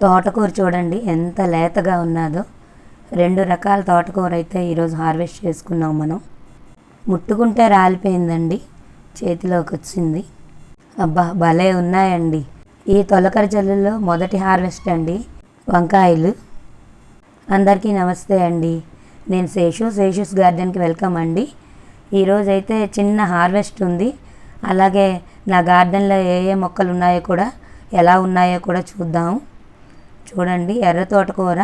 తోటకూర చూడండి ఎంత లేతగా ఉన్నదో. రెండు రకాల తోటకూర అయితే ఈరోజు హార్వెస్ట్ చేసుకున్నాం మనం. ముట్టుకుంటే రాలిపోయిందండి చేతిలోకి వచ్చింది. అబ్బా భలే ఉన్నాయండి. ఈ తొలకరి జల్లుల్లో మొదటి హార్వెస్ట్ అండి వంకాయలు. అందరికీ నమస్తే అండి. నేను శేషు శేషుస్ గార్డెన్కి వెల్కమ్ అండి. ఈరోజు అయితే చిన్న హార్వెస్ట్ ఉంది. అలాగే నా గార్డెన్లో ఏ ఏ మొక్కలు ఉన్నాయో కూడా ఎలా ఉన్నాయో కూడా చూద్దాం. చూడండి ఎర్ర తోటకూర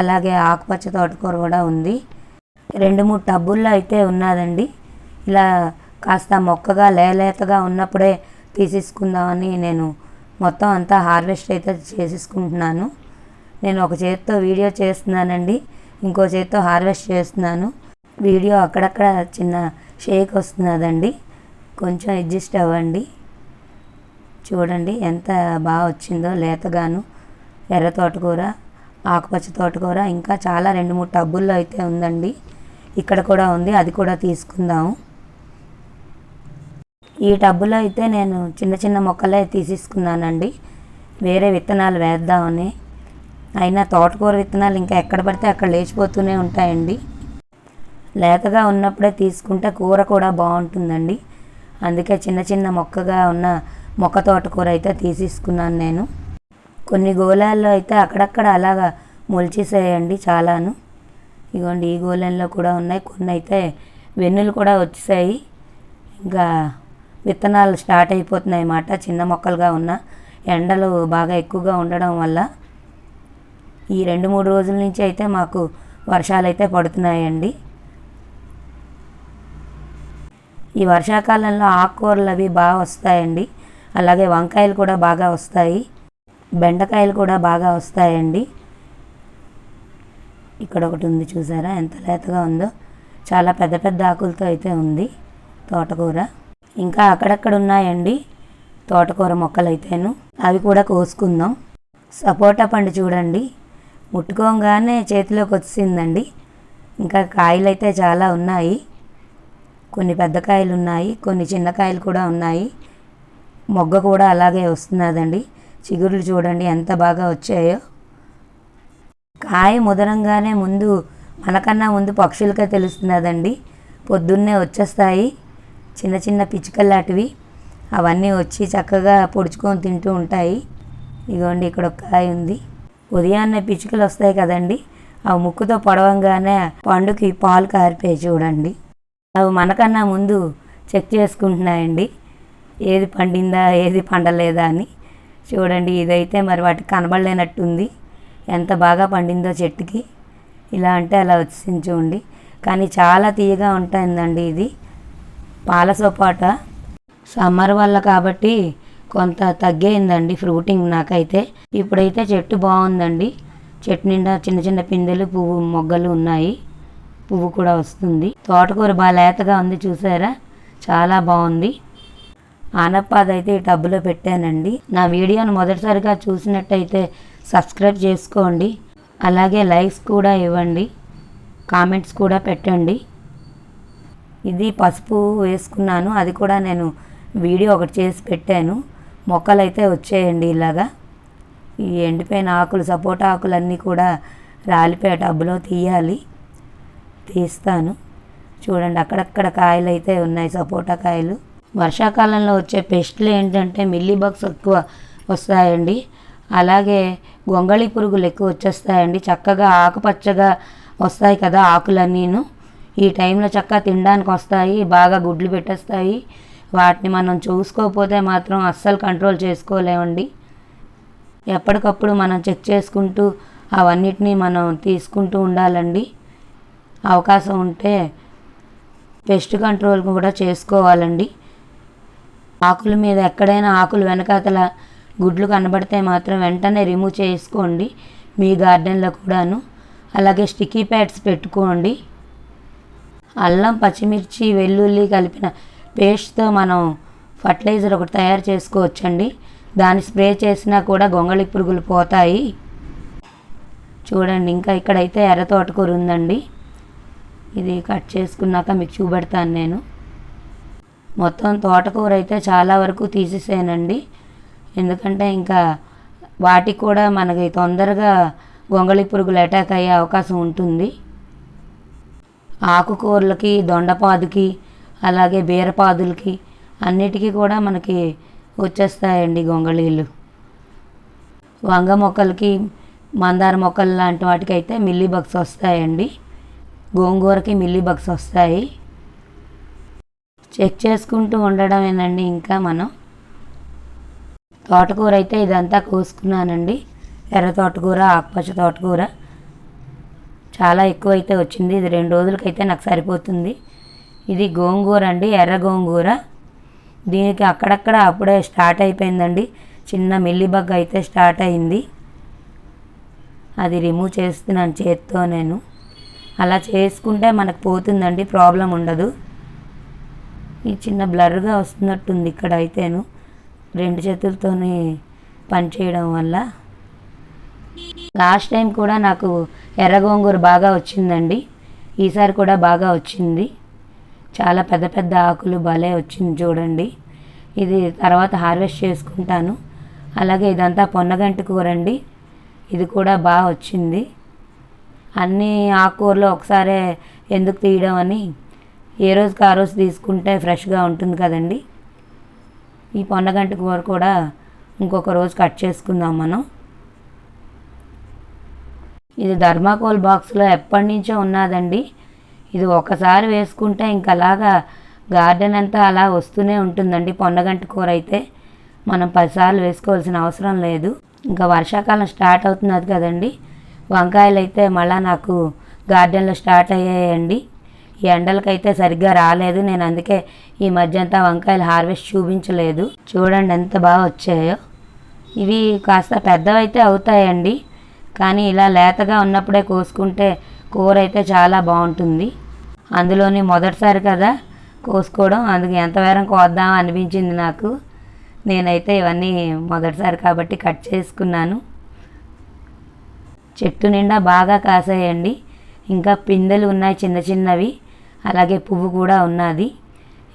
అలాగే ఆకుపచ్చ తోటకూర కూడా ఉంది. రెండు మూడు టబ్బుల్లో అయితే ఉన్నదండి. ఇలా కాస్త మొక్కగా లేలేతగా ఉన్నప్పుడే తీసేసుకుందామని నేను మొత్తం అంతా హార్వెస్ట్ అయితే చేసేసుకుంటున్నాను. నేను ఒక చేతితో వీడియో చేస్తున్నానండి ఇంకో చేతితో హార్వెస్ట్ చేస్తున్నాను. వీడియో అక్కడక్కడ చిన్న షేక్ వస్తున్నదండి. కొంచెం అడ్జస్ట్ అవ్వండి. చూడండి ఎంత బాగా వచ్చిందో లేతగాను. ఎర్ర తోటకూర ఆకుపచ్చ తోటకూర ఇంకా చాలా రెండు మూడు టబ్బుల్లో అయితే ఉందండి. ఇక్కడ కూడా ఉంది అది కూడా తీసుకుందాము ఈ టబ్బులో అయితే నేను చిన్న చిన్న మొక్కలే తీసేసుకున్నానండి. వేరే విత్తనాలు వేద్దామని. అయినా తోటకూర విత్తనాలు ఇంకా ఎక్కడ పడితే అక్కడ లేచిపోతూనే ఉంటాయండి. లేతగా ఉన్నప్పుడే తీసుకుంటే కూర కూడా బాగుంటుందండి. అందుకే చిన్న చిన్న మొక్కగా ఉన్న మొక్క తోటకూర అయితే తీసేసుకున్నాను నేను. కొన్ని గోళాల్లో అయితే అక్కడక్కడ అలాగా మొలిచేసాయండి చాలాను. ఇగోండి ఈ గోళంలో కూడా ఉన్నాయి. కొన్ని అయితే వెన్నులు కూడా వచ్చేసాయి. ఇంకా విత్తనాలు స్టార్ట్ అయిపోతున్నాయి అన్నమాట. చిన్న మొక్కలుగా ఉన్న ఎండలు బాగా ఎక్కువగా ఉండడం వల్ల ఈ రెండు మూడు రోజుల నుంచి అయితే మాకు వర్షాలు అయితే పడుతున్నాయండి. ఈ వర్షాకాలంలో ఆకుకూరలు అవి బాగా వస్తాయండి. అలాగే వంకాయలు కూడా బాగా వస్తాయి. బెండకాయలు కూడా బాగా వస్తాయండి. ఇక్కడ ఒకటి ఉంది చూసారా? ఎంత లేతగా ఉందో. చాలా పెద్ద పెద్ద ఆకులతో అయితే ఉంది తోటకూర. ఇంకా అక్కడక్కడ ఉన్నాయండి తోటకూర మొక్కలు అయితేను అవి కూడా కోసుకుందాం. సపోటా పండు చూడండి. ముట్టుకోగానే చేతిలోకి వచ్చిందండి ఇంకా కాయలు అయితే చాలా ఉన్నాయి. కొన్ని పెద్ద కాయలు ఉన్నాయి కొన్ని చిన్న కాయలు కూడా ఉన్నాయి. మొగ్గ కూడా అలాగే వస్తున్నదండి. చిగురులు చూడండి ఎంత బాగా వచ్చాయో. కాయ ముదరంగానే ముందు మనకన్నా ముందు పక్షులకే తెలుస్తున్నదండి పొద్దున్నే వచ్చేస్తాయి చిన్న చిన్న పిచ్చుకల్లాంటివి. అవన్నీ వచ్చి చక్కగా పొడుచుకొని తింటూ ఉంటాయి. ఇదిగోండి ఇక్కడ ఒక కాయ ఉంది. ఉదయాన్నే పిచ్చుకలు వస్తాయి కదండి. అవి ముక్కుతో పొడవంగానే పండుకి పాలు కారిపోయి చూడండి. అవి మనకన్నా ముందు చెక్ చేసుకుంటున్నాయండి. ఏది పండిందా ఏది పండలేదా అని. చూడండి ఇదైతే మరి వాటికి కనబడలేనట్టుంది. ఎంత బాగా పండిందో చెట్టుకి. ఇలా అంటే అలా వచ్చింది చూడండి. కానీ చాలా తీయగా ఉంటుందండి ఇది. పాలసపాట సమ్మర్ వల్ల కాబట్టి కొంత తగ్గేయిందండి ఫ్రూటింగ్ నాకైతే. ఇప్పుడైతే చెట్టు బాగుందండి. చెట్టు నిండా చిన్న చిన్న పిందెలు పువ్వు మొగ్గలు ఉన్నాయి. పువ్వు కూడా వస్తుంది. తోటకూర బాగా లేతగా ఉంది చూసారా? చాలా బాగుంది. ఆనప్పాది అయితే ఈ టబ్బులో పెట్టానండి. నా వీడియోను మొదటిసారిగా చూసినట్టయితే సబ్స్క్రైబ్ చేసుకోండి. అలాగే లైక్స్ కూడా ఇవ్వండి. కామెంట్స్ కూడా పెట్టండి. ఇది పసుపు వేసుకున్నాను. అది కూడా నేను వీడియో ఒకటి చేసి పెట్టాను. మొక్కలు అయితే వచ్చేయండి ఇలాగా. ఈ ఎండిపోయిన ఆకులు సపోటా ఆకులన్నీ కూడా రాలిపోయే టబ్బులో తీయాలి. తీస్తాను. చూడండి అక్కడక్కడ కాయలు అయితే ఉన్నాయి సపోటా కాయలు. వర్షాకాలంలో వచ్చే పెస్ట్లు ఏంటంటే మిల్లీబగ్స్ ఎక్కువ వస్తాయండి. అలాగే గొంగళి పురుగులు ఎక్కువ వచ్చేస్తాయండి. చక్కగా ఆకుపచ్చగా వస్తాయి కదా ఆకులన్నీను. ఈ టైంలో చక్కగా తినడానికి వస్తాయి బాగా గుడ్లు పెట్టేస్తాయి. వాటిని మనం చూసుకోకపోతే మాత్రం అస్సలు కంట్రోల్ చేసుకోలేమండి. ఎప్పటికప్పుడు మనం చెక్ చేసుకుంటూ అవన్నిటినీ మనం తీసుకుంటూ ఉండాలండి. అవకాశం ఉంటే పెస్ట్ కంట్రోల్ కూడా చేసుకోవాలండి. ఆకుల మీద ఎక్కడైనా ఆకులు వెనకాతల గుడ్లు కనబడితే మాత్రం వెంటనే రిమూవ్ చేసుకోండి. మీ గార్డెన్లో కూడాను. అలాగే స్టిక్కీ ప్యాడ్స్ పెట్టుకోండి. అల్లం పచ్చిమిర్చి వెల్లుల్లి కలిపిన పేస్ట్తో మనం ఫర్టిలైజర్ ఒకటి తయారు చేసుకోవచ్చండి. దాన్ని స్ప్రే చేసినా కూడా గొంగళి పురుగులు పోతాయి. చూడండి ఇంకా ఇక్కడైతే ఎర్ర తోటకూర ఉందండి. ఇది కట్ చేసుకున్నాక మీకు చూపెడతాను నేను. మొత్తం తోటకూర అయితే చాలా వరకు తీసేసానండి. ఎందుకంటే ఇంకా వాటికి కూడా మనకి తొందరగా గొంగళి పురుగులు అటాక్ అయ్యే అవకాశం ఉంటుంది. ఆకుకూరలకి దొండపాదుకి అలాగే బీరపాదులకి అన్నిటికీ కూడా మనకి వచ్చేస్తాయండి గొంగళీలు. వంగ మొక్కలకి మందార మొక్కలు లాంటి వాటికి అయితే మిల్లీ బగ్స్ వస్తాయండి. గోంగూరకి మిల్లీ బగ్స్ వస్తాయి. చెక్ చేసుకుంటూ ఉండడమేనండి ఇంకా మనం. తోటకూర అయితే ఇదంతా కోసుకున్నానండి. ఎర్ర తోటకూర ఆకుపచ్చ తోటకూర. చాలా ఎక్కువ అయితే వచ్చింది. ఇది రెండు రోజులకైతే నాకు సరిపోతుంది. ఇది గోంగూర అండి ఎర్ర గోంగూర. దీనికి అక్కడక్కడ అప్పుడే స్టార్ట్ అయిపోయిందండి. చిన్న మిల్లిబగ్ అయితే స్టార్ట్ అయింది. అది రిమూవ్ చేస్తున్నాను చేత్తో నేను. అలా చేసుకుంటే మనకు పోతుందండి ప్రాబ్లం ఉండదు. ఈ చిన్న బ్లర్గా వస్తున్నట్టుంది ఇక్కడ అయితేను రెండు చేతులతోని పనిచేయడం వల్ల. లాస్ట్ టైం కూడా నాకు ఎర్ర గోంగూర బాగా వచ్చిందండి. ఈసారి కూడా బాగా వచ్చింది. చాలా పెద్ద పెద్ద ఆకులు భలే వచ్చింది చూడండి. ఇది తర్వాత హార్వెస్ట్ చేసుకుంటాను. అలాగే ఇదంతా పొన్నగంటి కూర అండి ఇది కూడా బాగా వచ్చింది. అన్ని ఆకుకూరలు ఒకసారే ఎందుకు తీయడం అని ఏ రోజుకి ఆ రోజు తీసుకుంటే ఫ్రెష్గా ఉంటుంది కదండి. ఈ పొన్నగంటి కూర కూడా ఇంకొక రోజు కట్ చేసుకుందాం మనం. ఇది ధర్మాకోల్ బాక్స్లో ఎప్పటి నుంచో ఉన్నదండి. ఇది ఒకసారి వేసుకుంటే ఇంకా అలాగా గార్డెన్ అంతా అలా వస్తూనే ఉంటుందండి పొన్నగంటి కూర అయితే. మనం పదిసార్లు వేసుకోవాల్సిన అవసరం లేదు. ఇంకా వర్షాకాలం స్టార్ట్ అవుతున్నది కదండి. వంకాయలు అయితే మళ్ళీ నాకు గార్డెన్లో స్టార్ట్ అయ్యాయండి. ఈ ఎండలకైతే సరిగ్గా రాలేదు. నేను అందుకే ఈ మధ్య అంతా వంకాయలు హార్వెస్ట్ చూపించలేదు. చూడండి ఎంత బాగా వచ్చాయో. ఇవి కాస్త పెద్దవైతే అవుతాయండి. కానీ ఇలా లేతగా ఉన్నప్పుడే కోసుకుంటే కూర అయితే చాలా బాగుంటుంది. అందులోని మొదటిసారి కదా కోసుకోవడం. అందుకు ఎంత వేరం కోద్దాం అనిపించింది నాకు. నేనైతే ఇవన్నీ మొదటిసారి కాబట్టి కట్ చేసుకున్నాను. చెట్టు నిండా బాగా కాసాయండి. ఇంకా పిందెలు ఉన్నాయి చిన్న చిన్నవి. అలాగే పువ్వు కూడా ఉన్నది.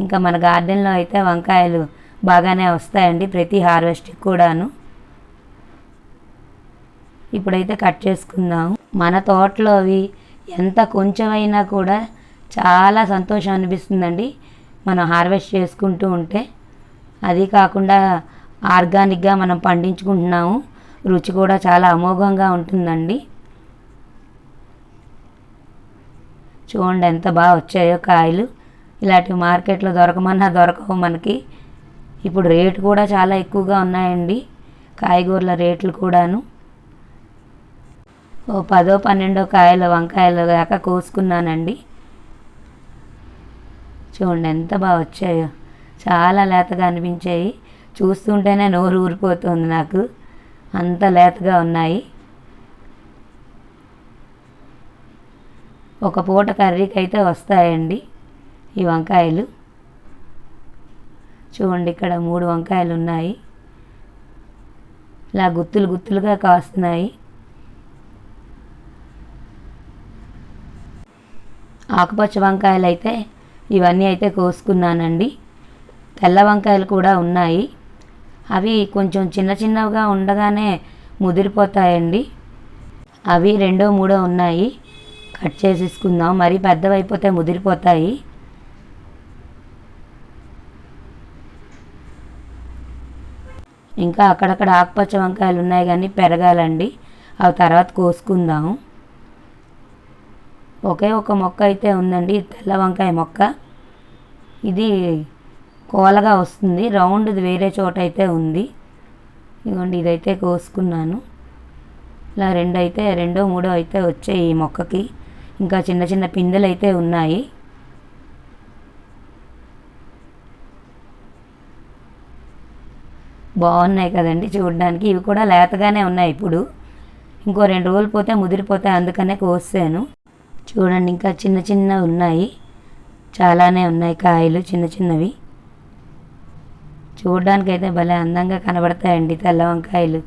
ఇంకా మన గార్డెన్లో అయితే వంకాయలు బాగానే వస్తాయండి ప్రతి హార్వెస్ట్కి కూడాను. ఇప్పుడైతే కట్ చేసుకుందాం. మన తోటలో అవి ఎంత కొంచెమైనా కూడా చాలా సంతోషం అనిపిస్తుందండి. మనం హార్వెస్ట్ చేసుకుంటూ ఉంటే. అది కాకుండా ఆర్గానిక్గా మనం పండించుకుంటున్నాము. రుచి కూడా చాలా అమోఘంగా ఉంటుందండి. చూడండి ఎంత బాగా వచ్చాయో కాయలు. ఇలాంటివి మార్కెట్లో దొరకమన్నా దొరకవు మనకి. ఇప్పుడు రేటు కూడా చాలా ఎక్కువగా ఉన్నాయండి. కాయగూరల రేట్లు కూడాను. ఓ పదో పన్నెండో కాయలు వంకాయలు దాకా కోసుకున్నానండి. చూడండి ఎంత బాగా వచ్చాయో. చాలా లేతగా అనిపించాయి. చూస్తుంటేనే నోరు ఊరిపోతుంది నాకు. అంత లేతగా ఉన్నాయి. ఒక పూట కర్రీకి అయితే వస్తాయండి ఈ వంకాయలు. చూడండి ఇక్కడ మూడు వంకాయలు ఉన్నాయి ఇలా గుత్తులు గుత్తులుగా కాస్తున్నాయి. ఆకుపచ్చ వంకాయలు అయితే ఇవన్నీ అయితే కోసుకున్నానండి. తెల్ల వంకాయలు కూడా ఉన్నాయి. అవి కొంచెం చిన్న చిన్నగా ఉండగానే ముదిరిపోతాయండి. అవి రెండో మూడో ఉన్నాయి. కట్ చేసేసుకుందాం. మరీ పెద్దవైపోతే ముదిరిపోతాయి. ఇంకా అక్కడక్కడ ఆకుపచ్చ వంకాయలు ఉన్నాయి కానీ పెరగాలండి. అవి తర్వాత కోసుకుందాము ఒకే ఒక మొక్క అయితే ఉందండి. తెల్ల వంకాయ మొక్క. ఇది కోలగా వస్తుంది. రౌండ్ది వేరే చోట అయితే ఉంది. ఇదిగోండి ఇదైతే కోసుకున్నాను. ఇలా రెండు అయితే రెండో మూడో అయితే వచ్చాయి ఈ మొక్కకి. ఇంకా చిన్న చిన్న పిందెలు అయితే ఉన్నాయి. బాగున్నాయి కదండి చూడడానికి. ఇవి కూడా లేతగానే ఉన్నాయి ఇప్పుడు. ఇంకో రెండు రోజులు పోతే ముదిరిపోతాయి అందుకనే కోసాను. చూడండి ఇంకా చిన్న చిన్న ఉన్నాయి. చాలానే ఉన్నాయి కాయలు చిన్న చిన్నవి. చూడడానికైతే అయితే భలే అందంగా కనబడతాయండి తెల్ల వంకాయలు.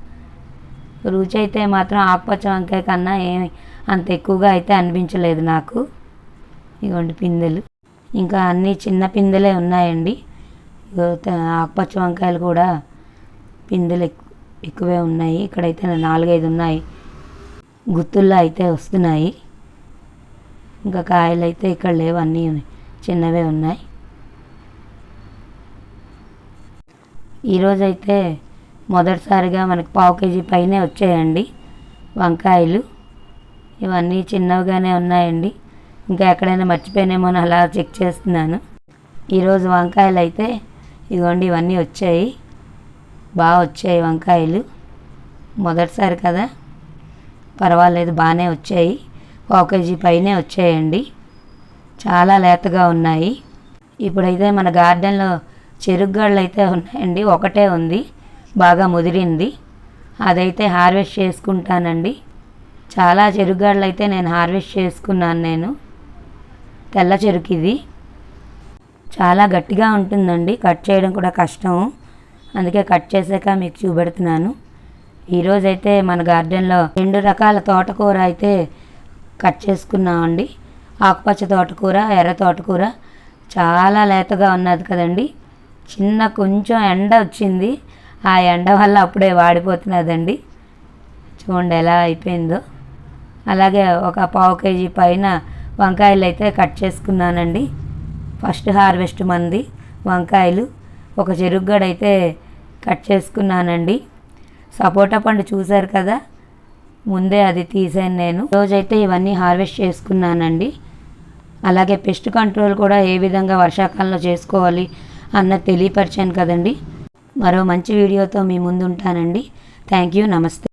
రుచి అయితే మాత్రం ఆకుపచ్చ వంకాయ కన్నా ఏమి అంత ఎక్కువగా అయితే అనిపించలేదు నాకు. ఇగోండి పిందెలు. ఇంకా అన్ని చిన్న పిందెలే ఉన్నాయండి. ఆకుపచ్చ వంకాయలు కూడా పిందెలు ఎక్కువే ఉన్నాయి. ఇక్కడైతే నాలుగైదు ఉన్నాయి. గుత్తుల్లో అయితే వస్తున్నాయి. ఇంకా కాయలు అయితే ఇక్కడ లేవు. అన్నీ చిన్నవే ఉన్నాయి. ఈరోజైతే మొదటిసారిగా మనకి పావు కేజీ పైనే వచ్చాయండి వంకాయలు. ఇవన్నీ చిన్నవిగానే ఉన్నాయండి. ఇంకా ఎక్కడైనా మర్చిపోయినేమో అని అలా చెక్ చేస్తున్నాను. ఈరోజు వంకాయలు అయితే ఇదిగోండి ఇవన్నీ వచ్చాయి. బాగా వచ్చాయి వంకాయలు. మొదటిసారి కదా? పర్వాలేదు బాగానే వచ్చాయి. పావు కేజీ పైనే వచ్చాయండి. చాలా లేతగా ఉన్నాయి. ఇప్పుడైతే మన గార్డెన్లో చెరుగ్గళ్ళు అయితే ఉన్నాయండి. ఒకటే ఉంది. బాగా ముదిరింది. అదైతే హార్వెస్ట్ చేసుకుంటానండి. చాలా చెరుగ్గళ్ళు అయితే నేను హార్వెస్ట్ చేసుకున్నాను నేను. తెల్ల చెరుకు ఇది చాలా గట్టిగా ఉంటుందండి. కట్ చేయడం కూడా కష్టం. అందుకే కట్ చేసాక మీకు చూపెడుతున్నాను. ఈరోజైతే మన గార్డెన్లో రెండు రకాల తోటకూర అయితే కట్ చేసుకున్నామండి. ఆకుపచ్చ తోటకూర ఎర్ర తోటకూర. చాలా లేతగా ఉన్నది కదండి. చిన్న కొంచెం ఎండ వచ్చింది. ఆ ఎండ వల్ల అప్పుడే వాడిపోతున్నదండి. చూడండి ఎలా అయిపోయిందో. అలాగే ఒక పావు కేజీ పైన వంకాయలు అయితే కట్ చేసుకున్నానండి. ఫస్ట్ హార్వెస్ట్ మంది వంకాయలు. ఒక చెరుగ్గడ అయితే కట్ చేసుకున్నానండి. సపోటా పండు చూశారు కదా? ముందే అది తీసాను నేను. రోజైతే ఇవన్నీ హార్వెస్ట్ చేసుకున్నానండి. అలాగే పెస్ట్ కంట్రోల్ కూడా ఏ విధంగా వర్షాకాలంలో చేసుకోవాలి అన్నది తెలియపరిచాను కదండి. మరో మంచి వీడియోతో మీ ముందు ఉంటానండి థ్యాంక్ యూ. నమస్తే.